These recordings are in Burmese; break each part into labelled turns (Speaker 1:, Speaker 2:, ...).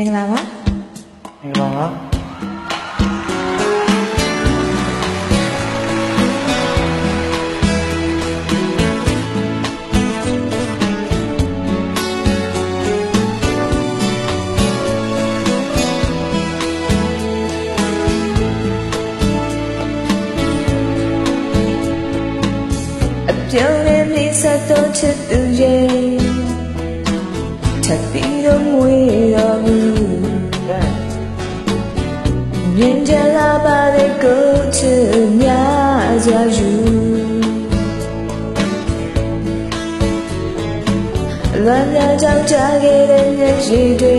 Speaker 1: မင်္ဂလာပါ
Speaker 2: မင်္ဂလာပါ
Speaker 1: အပြောင်းနဲ့နေဆက်တော့ချစ်သူရဲ့ထပ်ပြီးတော့မွေး ရင်တလာပါတဲ့ကိုချများစွာယူလမ်းလမ်းကြောင့်ကြားခဲ့တဲ့မျက်ရည်တွေ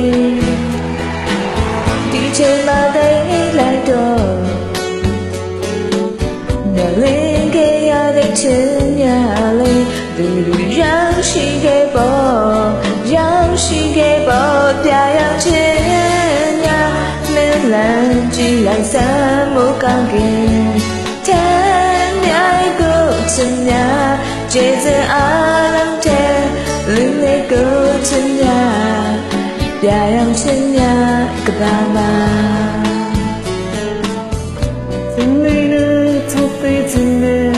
Speaker 1: ဒီချိန်မှတိုင်နေလိုက်တော့န
Speaker 2: ရင်ခဲ့ရတဲ့ချင်များလေးသူတို့ရောက်ရှိခဲ့ပေါ်ရောက်ရှိခဲ့ပေါ်ပြရောက်ချင် လန်းကြည့်လိုက်စမ်းမကောင်းခင်တန်းမြိုင်ကိုချင်ညာကျေးဇူးအားလုံးတဲ့လူလေးကိုချင်ညာပြာရောင်ချင်ညာကဘာမှာ
Speaker 1: သင်နေလို့သူပြေးခြင်းနဲ့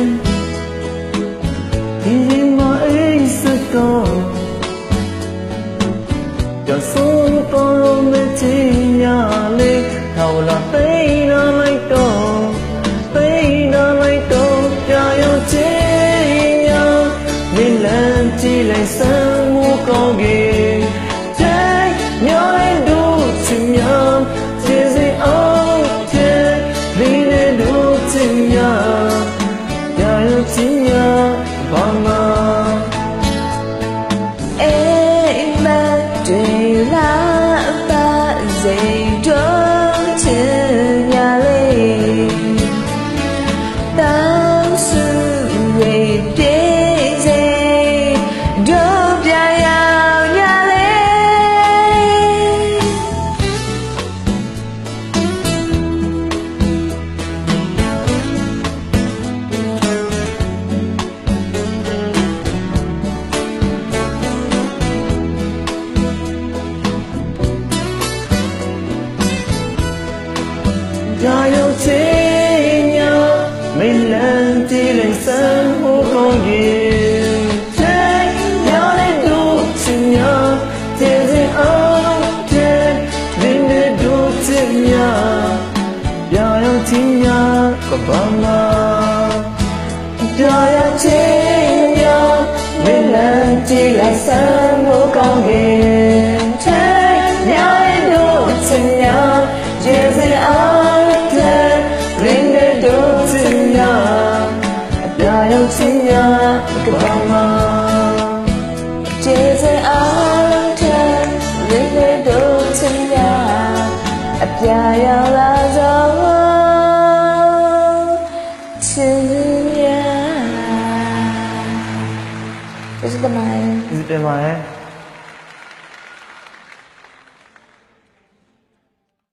Speaker 1: ဒီမအိစတော့ Yo soy မ်း ရော
Speaker 2: က်ခြင်းရမင်းလမ်းကြည့်လိုက်စမ်းဟိုကောင်းကြီးချိန်ရောက်တဲ့တို့ချင်များကျေးဇူးအောင်တဲ့ဒီနေ့တို့ချင်များကြာရောက်ခြင်းများကဘာမကြာရောက်ခြင်းများမင်းလမ်းကြည့်လိုက်စ door to ya အပြာရောက်ချင်းညာကဘာမ
Speaker 1: ကျေးဇူးအားတဲ့ရင်းတဲ့တို့ချင်ရအပြာရောက်လာသောချင်ရကျေးဇူးတင်ပါတယ်
Speaker 2: ဒီတယ်မှာ